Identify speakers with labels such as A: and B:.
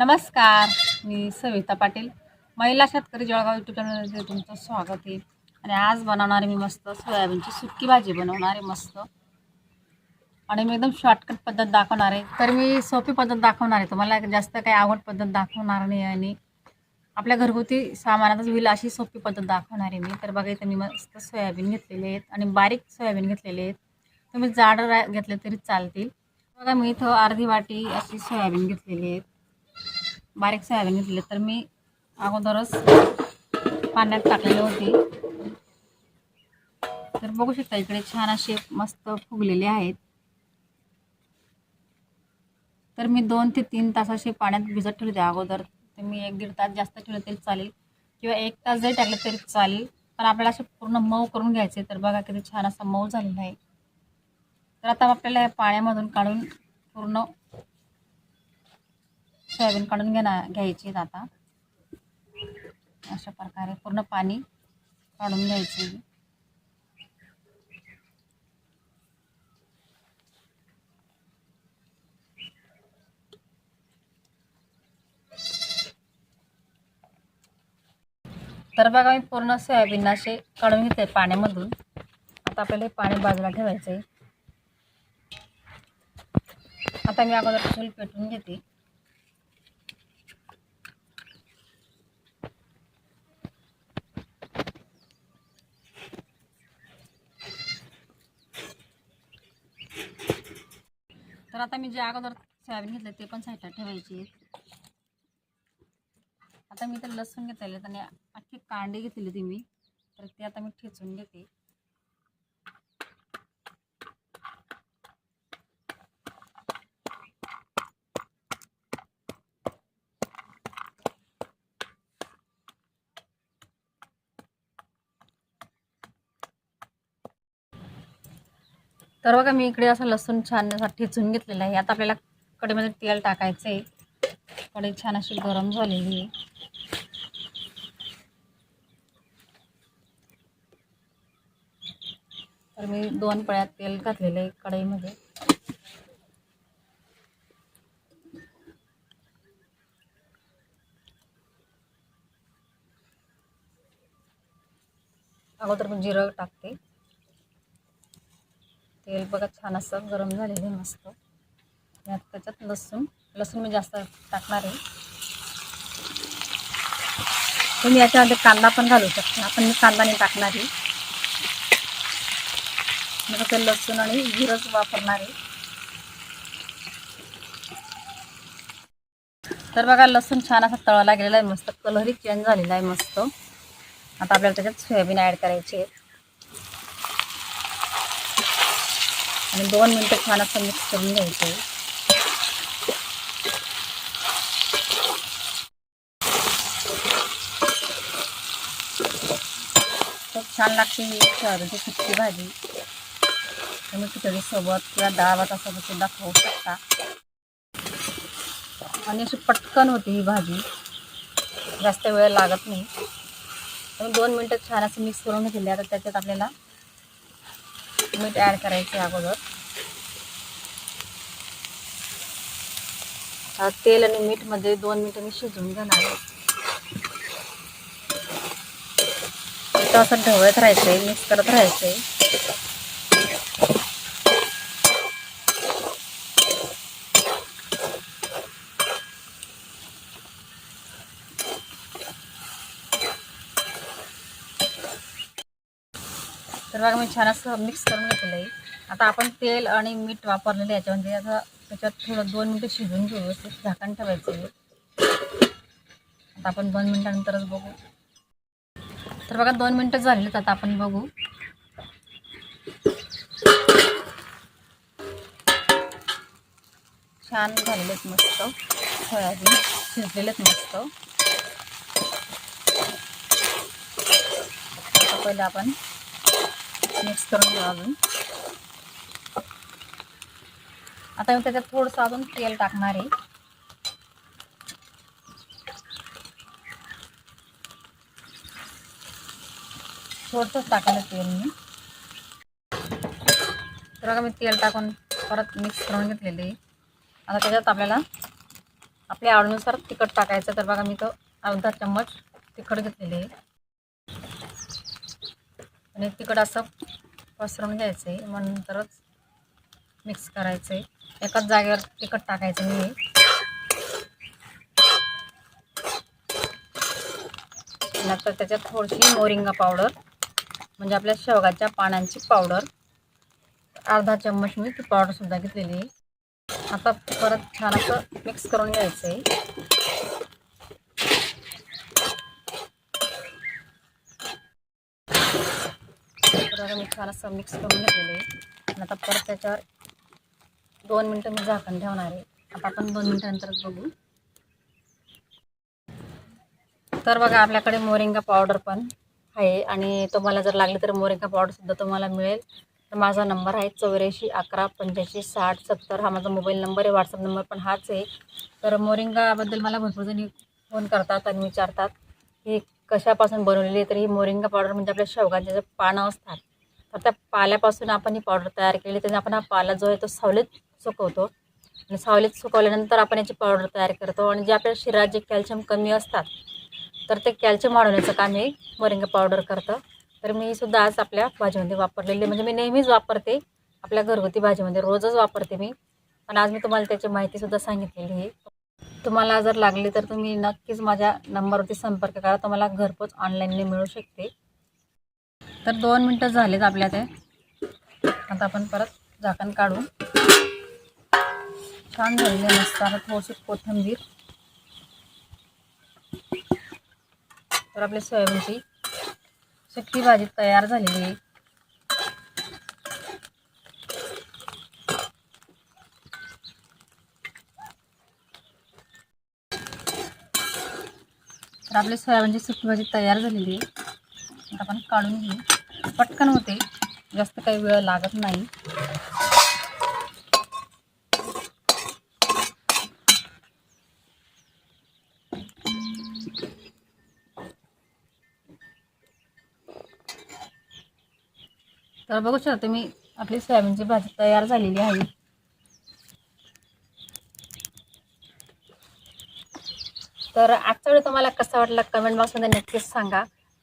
A: नमस्कार मी सविता पाटील. महिला शेतकरी जळगाव यूट्यूब चॅनलमध्ये तुमचं स्वागत आहे. आणि आज बनवणारे मी मस्त सोयाबीनची सुकी भाजी बनवणार आहे मस्त. आणि मी एकदम शॉर्टकट पद्धत दाखवणार आहे. तर मी सोपी पद्धत दाखवणार आहे. तुम्हाला जास्त काही आवड पद्धत दाखवणार नाही आणि आपल्या घरगुती सामानातच होईल अशी सोपी पद्धत दाखवणार आहे मी. तर बघा इथं मी मस्त सोयाबीन घेतलेले आहेत आणि बारीक सोयाबीन घेतलेले आहेत. तुम्ही जाड घेतले तरी चालतील. बघा मी इथं अर्धी वाटी अशी सोयाबीन घेतलेली आहेत. बारीक सोयाबीन घेतले तर मी अगोदरच पाण्यात टाकलेली होती. तर बघू शकता इकडे छान असे मस्त फुगलेले आहेत. तर मी दोन ते तीन तास असे पाण्यात भिजत ठेवले अगोदर. तर मी एक दीड तास जास्त ठेवलं तरी चालेल. किंवा एक तास जरी टाकलं तरी चालेल. पण आपल्याला असे पूर्ण मऊ करून घ्यायचे. तर बघा किती छान असा मऊ झालेला आहे. तर आता आपल्याला या पाण्यामधून काढून पूर्ण सोयाबीन काढून घेणार घ्यायची आता. अशा प्रकारे पूर्ण पाणी काढून घ्यायचे. तर बघा मी पूर्ण सोयाबीन असे काढून घेते पाण्यामधून. आता आपल्याला हे पाणी बाजूला ठेवायचं आहे आता मी अगोदर चूल पेटून घेते. तर आता मी जे अगोदर सोयाबीन घेतले ते पण साईडला ठेवायचे आता मी तर लसूण घेतलेले आणि अख्खे कांडे घेतले ते मी. तर ते आता मी ठेचून घेते. तर बघा मी इकडे असं लसूण छान असा ठेचून घेतलेला आहे. आता आपल्याला कढईमध्ये तेल टाकायचं आहे कढई छान अशी गरम झालेली आहे. तर मी दोन पळ्यात तेल घातलेलं आहे कढईमध्ये. अगोदर मी जिरं टाकते. तेल बघा छान असं गरम झालेलं आहे मस्त. आणि आता त्याच्यात लसूण लसूण मी जास्त टाकणार आहे. तुम्ही याच्यामध्ये कांदा पण घालू शकता. आपण मी कांदा नाही टाकणार आहे. मी फक्त लसूण आणि जिरंच वापरणार आहे. तर बघा लसूण छान असा तळला गेलेला आहे. मस्त कलरही चेंज झालेला आहे मस्त. आता आपल्याला त्याच्यात सोयाबीन ॲड करायची आहे. दोन मिनटं छान असं मिक्स करून छान लागते ही सोयाबीनची सुकी भाजी। तुम्ही खिचडीसोबत किंवा डाळ भातासोबत सुद्धा खाऊ शकता पटकन होती ही भाजी जास्त वेळ लागत नाही। दोन मिनटं छान मिक्स आता त्याच्यात आपल्याला मीठ ॲड करायची अगोदर. तेल आणि मीठमध्ये दोन मिनटं मी शिजवून घेणार आहे. असं ढवळत राहायचंय मिक्स करत राहायचंय. तर बघा मी छान असं मिक्स करून घेतलेलं आहे. आता आपण तेल आणि मीठ वापरलेलं याच्यामध्ये. आता त्याच्यात थोडं दोन मिनटं शिजवून घेऊ व्यवस्थित. झाकण ठेवायचं आहे. आता आपण दोन मिनटानंतरच बघू. तर बघा दोन मिनटं झालेलीच आता आपण बघू. छान झालेलेत मस्त. सोयाबीन शिजलेलेत मस्त. आता पहिलं आपण मिक्स करून घेऊ अजून. आता मी त्याच्यात थोडंसं अजून तेल टाकणार आहे. थोडंसंच टाकायला तेल मी. तर बघा मी तेल टाकून परत मिक्स करून घेतलेले आता त्याच्यात आपल्याला आपल्या आवडीनुसार तिखट टाकायचं तर बघा मी तो अर्धा चम्मच तिखट घेतलेले आहे. आणि तिखट असं पसरून घ्यायचं आहे मग नंतरच मिक्स करायचं आहे एकाच जागेवर तिखट टाकायचं मी. नंतर त्याच्यात थोडीशी मोरिंगा पावडर म्हणजे आपल्या शेवगाच्या पानांची पावडर अर्धा चम्मच मी ती पावडरसुद्धा घेतलेली आहे. आता परत छान असं मिक्स करून घ्यायचं आहे तर आता मी असं मिक्स करून घेतलेलं आहे. आणि आता परत त्याच्यावर दोन मिनटं मी झाकण ठेवणार आहे. आता आपण दोन मिनटानंतरच बघू. तर बघा आपल्याकडे मोरिंगा पावडर पण आहे. आणि तुम्हाला जर लागली तर मोरिंगा पावडरसुद्धा तुम्हाला मिळेल. तर माझा नंबर आहे चौऱ्याऐंशी अकरा पंच्याऐंशी साठ सत्तर. हा माझा मोबाईल नंबर आहे व्हॉट्सअप नंबर पण हाच आहे. तर मोरिंगाबद्दल मला भरपूर जणी फोन करतात आणि विचारतात की कशापासून बनवलेली आहे. तर ही मोरिंगा पावडर म्हणजे आपल्या शेवगांचे जे पानं असतात तर त्या पाल्यापासून आपण ही पावडर तयार केली त्याने आपण हा पाला जो आहे तो सावलीत सुकवतो. आणि सावलीत सुकवल्यानंतर आपण याची पावडर तयार करतो आणि जे आपल्या शरीरात जे कॅल्शियम कमी असतात तर ते कॅल्शियम वाढवण्याचं काम हे मोरिंगा पावडर करतं. तर मी सुद्धा आज आपल्या भाजीमध्ये वापरलेली म्हणजे मी नेहमीच वापरते आपल्या घरगुती भाजीमध्ये रोजच वापरते मी. पण आज मी तुम्हाला त्याची माहितीसुद्धा सांगितलेली आहे. तुम्हाला जर लागली तर तुम्ही नक्कीच माझ्या नंबरवरती संपर्क करा तुम्हाला घरपोच ऑनलाईनने मिळू शकते. तर दोन मिनटं झालेत आपल्या ते. आता आपण परत झाकण काढून छान झालेले मस्त. आता थोडीशी कोथिंबीर. तर आपली सोयाबीनची सुकी भाजी तयार झालेली आहे. तर आपली सोयाबीनची सुकी भाजी तयार झालेली आहे. आता आपण काढून घेऊ. पटकन होते. जास्त काही वेळ लागत नाही. तर बघू शकता तुम्ही आपली सोयाबीनची भाजी तयार झालेली आहे. तर आजचा वेळ तुम्हाला कसा वाटला कमेंट बॉक्समध्ये नक्कीच सांगा.